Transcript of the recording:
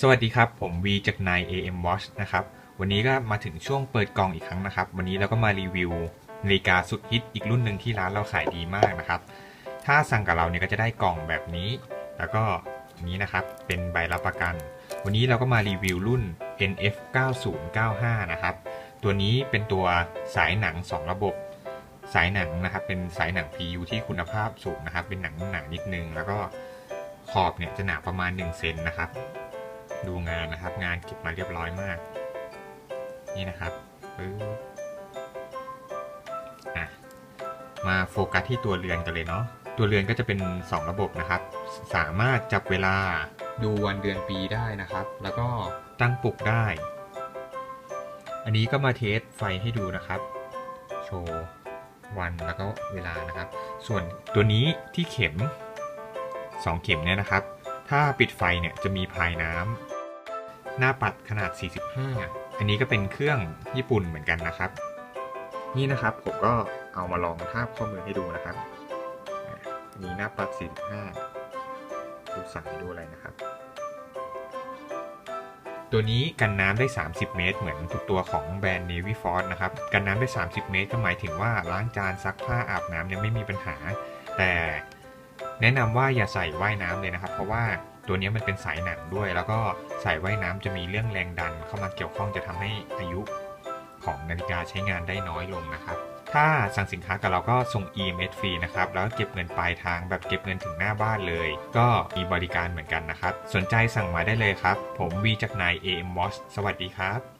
สวัสดีครับ ผมวีจากนาย AM Watch นะครับ วันนี้ก็มาถึงช่วงเปิดกล่องอีกครั้งนะครับ วันนี้เราก็มารีวิวนาฬิกาสุดฮิตอีกรุ่นหนึ่งที่ร้านเราขายดีมากนะครับ ถ้าสั่งกับเราเนี่ยก็จะได้กล่องแบบนี้ แล้วก็นี้นะครับเป็นใบรับประกัน วันนี้เราก็มารีวิวรุ่น NF 9095นะครับ ตัวนี้เป็นตัวสายหนัง 2 ระบบ สายหนังนะครับ เป็นสายหนัง PU ที่คุณภาพสูงนะครับ เป็นหนังหนานิดนึง แล้วก็ขอบเนี่ยจะหนาประมาณ1เซนนะครับ ดูงานนะครับ งานเก็บมาเรียบร้อยมาก นี่นะครับอะมาโฟกัสที่ตัวเรือนกันเลยเนาะตัวเรือนก็จะเป็น 2 ระบบนะครับ สามารถจับเวลาดูวันเดือนปีได้นะครับ แล้วก็ตั้งปลุกได้ อันนี้ก็มาเทสไฟให้ดูนะครับ โชว์วันแล้วก็เวลานะครับ ส่วนตัวนี้ที่เข็ม 2 เข็มเนี่ยนะครับ ถ้าปิดไฟเนี่ยจะมีพายน้ำ หน้าปัดขนาด 45 อันนี้ก็เป็นเครื่องญี่ปุ่นเหมือนกันนะครับ นี่นะครับผมก็เอามาลองทาบข้อมือให้ดูนะครับอะอันนี้หน้าปัด 45 ดูสายดูอะไรนะครับ ตัวนี้กันน้ำได้ 30 เมตร เหมือนทุกตัวของแบรนด์ Navy Force นะครับ กันน้ำได้ 30 เมตร ก็หมายถึงว่าล้างจานซักผ้าอาบน้ำเนี่ยไม่มีปัญหา แต่แนะนำว่าอย่าใส่ว่ายน้ำเลยนะครับ เพราะว่า ตัวนี้มันเป็นสายหนังด้วย แล้วก็ใส่ว่ายน้ำจะมีเรื่องแรงดันเข้ามาเกี่ยวข้องจะทำให้อายุของนาฬิกาใช้งานได้น้อยลงนะครับ ถ้าสั่งสินค้ากับเราก็ส่ง EMS ฟรีนะครับ แล้วเก็บเงินปลายทางแบบเก็บเงินถึงหน้าบ้านเลย ก็มีบริการเหมือนกันนะครับ สนใจสั่งมาได้เลยครับ ผมวีจากนาย AM Watch สวัสดีครับ